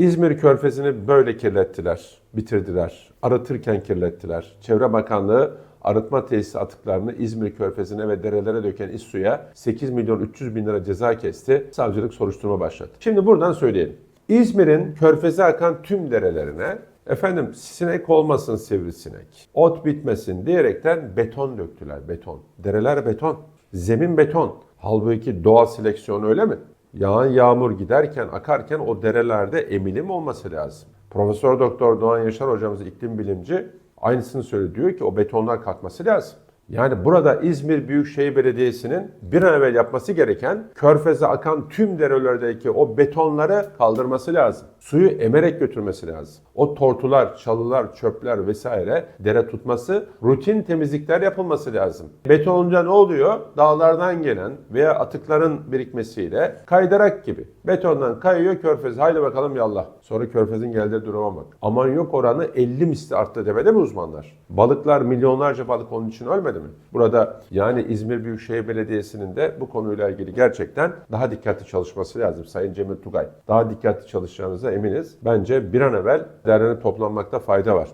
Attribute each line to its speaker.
Speaker 1: İzmir Körfezi'ni böyle kirlettiler, bitirdiler. Arıtırken kirlettiler. Çevre Bakanlığı arıtma tesisi atıklarını İzmir Körfezi'ne ve derelere döken İSSU'ya 8 milyon 300 bin lira ceza kesti. Savcılık soruşturma başlattı. Şimdi buradan söyleyelim. İzmir'in körfeze akan tüm derelerine efendim sinek olmasın sivrisinek, ot bitmesin diyerekten beton döktüler beton. Dereler beton, zemin beton. Halbuki doğal seleksiyon öyle mi? Yağan yağmur giderken, akarken o derelerde emilim olması lazım. Profesör Doktor Doğan Yaşar hocamız iklim bilimci aynısını söylüyor. Diyor ki o betonlar kalkması lazım. Yani burada İzmir Büyükşehir Belediyesi'nin bir an evvel yapması gereken körfeze akan tüm derelerdeki o betonları kaldırması lazım. Suyu emerek götürmesi lazım. O tortular, çalılar, çöpler vesaire dere tutması, rutin temizlikler yapılması lazım. Beton olunca ne oluyor? Dağlardan gelen veya atıkların birikmesiyle kaydırak gibi. Betondan kayıyor körfez. Haydi bakalım yallah. Sonra körfezin geldiği duruma bak. Aman yok oranı 50 misli arttı demede mi uzmanlar? Balıklar milyonlarca balık onun için ölmedi mi? Burada yani İzmir Büyükşehir Belediyesi'nin de bu konuyla ilgili gerçekten daha dikkatli çalışması lazım Sayın Cemil Tugay. Daha dikkatli çalışacağınıza eminiz. Bence bir an evvel derneğe toplanmakta fayda var.